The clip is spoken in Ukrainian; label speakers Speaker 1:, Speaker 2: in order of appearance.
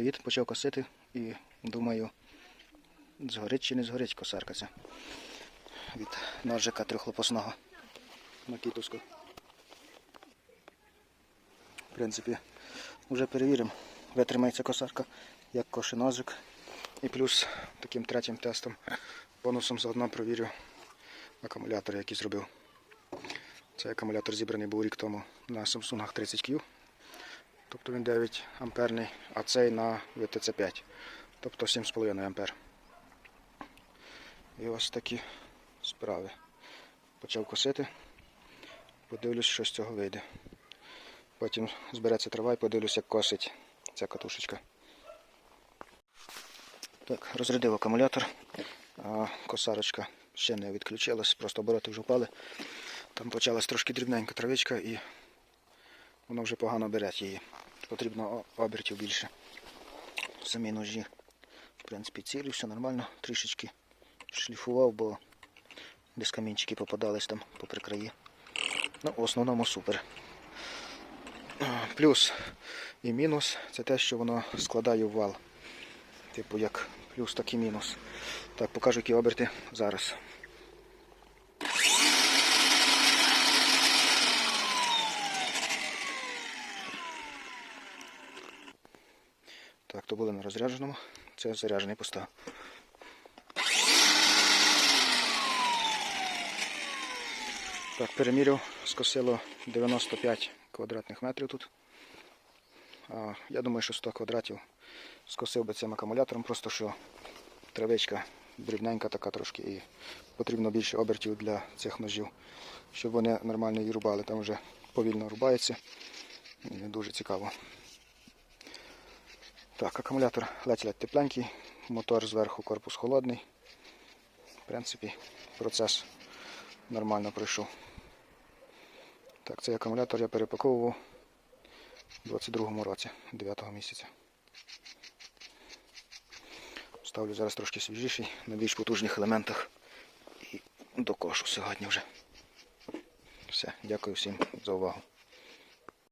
Speaker 1: Привіт, почав косити і думаю, згорить чи не згорить косарка ця. Від ножика трьохлопасного на кітуску. В принципі, вже перевіримо, витримається косарка, як коше ножик. І плюс таким третім тестом, бонусом заодно провірю акумулятор, який зробив. Цей акумулятор зібраний був рік тому на Samsung 30Q. Тобто він 9 амперний, а цей на VTC5. Тобто 7,5 ампер. І ось такі справи. Почав косити. Подивлюсь, що з цього вийде. Потім збереться трава і подивлюсь, як косить ця катушечка. Так, розрядив акумулятор. А косарочка ще не відключилась, просто обороти вже впали. Там почалась трошки дрібненька травичка і воно вже погано бере її. Потрібно обертів більше. Самі ножі, в принципі, цілі, все нормально. Трішечки шліфував, бо десь камінчики попадались там попри краї. Ну, в основному супер. Плюс і мінус це те, що воно складає в вал. Типу як плюс, так і мінус. Так, покажу, які оберти зараз. Так, то були на розрядженому. Це заряджений постав. Так, переміряв, скосило 95 квадратних метрів тут. А, я думаю, що 100 квадратів скосив би цим акумулятором, просто що травичка дрібненька така трошки і потрібно більше обертів для цих ножів, щоб вони нормально її рубали. Там вже повільно рубається. І дуже цікаво. Так, акумулятор ледь-ледь тепленький, мотор зверху корпус холодний. В принципі, процес нормально пройшов. Так, цей акумулятор я перепаковував у 22-му році, 9 місяця. Ставлю зараз трошки свіжіший, на більш потужних елементах і докошу сьогодні вже. Все, дякую всім за увагу.